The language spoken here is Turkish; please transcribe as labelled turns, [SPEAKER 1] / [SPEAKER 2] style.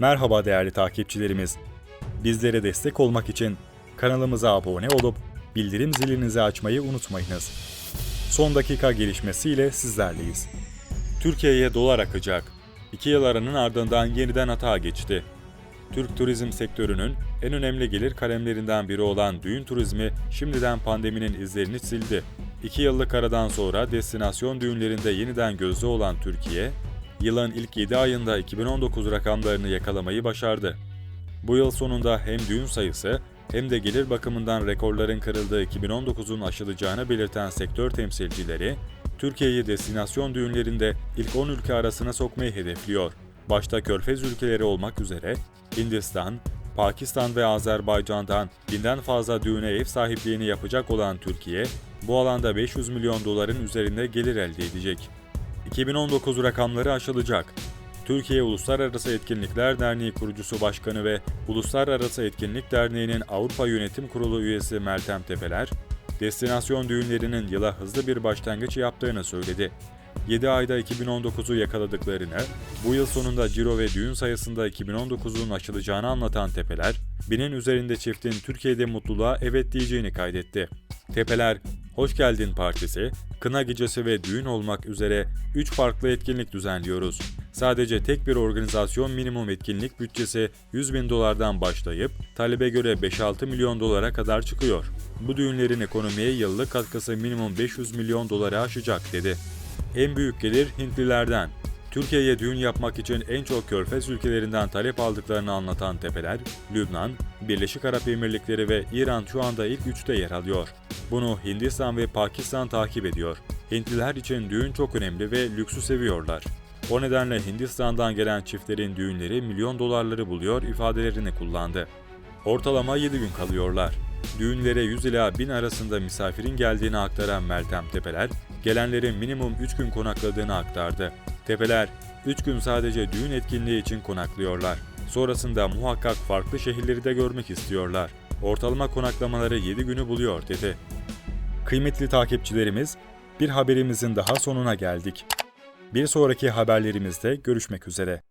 [SPEAKER 1] Merhaba değerli takipçilerimiz. Bizlere destek olmak için kanalımıza abone olup bildirim zilinizi açmayı unutmayınız. Son dakika gelişmesiyle sizlerleyiz. Türkiye'ye dolar akacak. İki yıl aranın ardından yeniden hata geçti. Türk turizm sektörünün en önemli gelir kalemlerinden biri olan düğün turizmi şimdiden pandeminin izlerini sildi. İki yıllık aradan sonra destinasyon düğünlerinde yeniden gözde olan Türkiye, yılın ilk 7 ayında 2019 rakamlarını yakalamayı başardı. Bu yıl sonunda hem düğün sayısı hem de gelir bakımından rekorların kırıldığı 2019'un aşılacağını belirten sektör temsilcileri, Türkiye'yi destinasyon düğünlerinde ilk 10 ülke arasına sokmayı hedefliyor. Başta Körfez ülkeleri olmak üzere Hindistan, Pakistan ve Azerbaycan'dan binden fazla düğüne ev sahipliğini yapacak olan Türkiye, bu alanda 500 milyon doların üzerinde gelir elde edecek. 2019 rakamları aşılacak. Türkiye Uluslararası Etkinlikler Derneği kurucusu başkanı ve Uluslararası Etkinlik Derneği'nin Avrupa Yönetim Kurulu üyesi Meltem Tepeler, destinasyon düğünlerinin yıla hızlı bir başlangıç yaptığını söyledi. 7 ayda 2019'u yakaladıklarını, bu yıl sonunda ciro ve düğün sayısında 2019'un aşılacağını anlatan Tepeler, binin üzerinde çiftin Türkiye'de mutluluğa evet diyeceğini kaydetti. Tepeler, Hoş Geldin Partisi, kına gecesi ve düğün olmak üzere 3 farklı etkinlik düzenliyoruz. Sadece tek bir organizasyon minimum etkinlik bütçesi 100 bin dolardan başlayıp talebe göre 5-6 milyon dolara kadar çıkıyor. Bu düğünlerin ekonomiye yıllık katkısı minimum 500 milyon doları aşacak dedi. En büyük gelir Hintlilerden. Türkiye'ye düğün yapmak için en çok körfez ülkelerinden talep aldıklarını anlatan Tepeler, Lübnan, Birleşik Arap Emirlikleri ve İran şu anda ilk üçte yer alıyor. Bunu Hindistan ve Pakistan takip ediyor. Hintliler için düğün çok önemli ve lüksü seviyorlar. O nedenle Hindistan'dan gelen çiftlerin düğünleri milyon dolarları buluyor ifadelerini kullandı. Ortalama 7 gün kalıyorlar. Düğünlere 100 ila 1000 arasında misafirin geldiğini aktaran Meltem Tepeler, gelenlerin minimum 3 gün konakladığını aktardı. Tepeler, 3 gün sadece düğün etkinliği için konaklıyorlar. Sonrasında muhakkak farklı şehirleri de görmek istiyorlar. Ortalama konaklamaları 7 günü buluyor dedi. Kıymetli takipçilerimiz, bir haberimizin daha sonuna geldik. Bir sonraki haberlerimizde görüşmek üzere.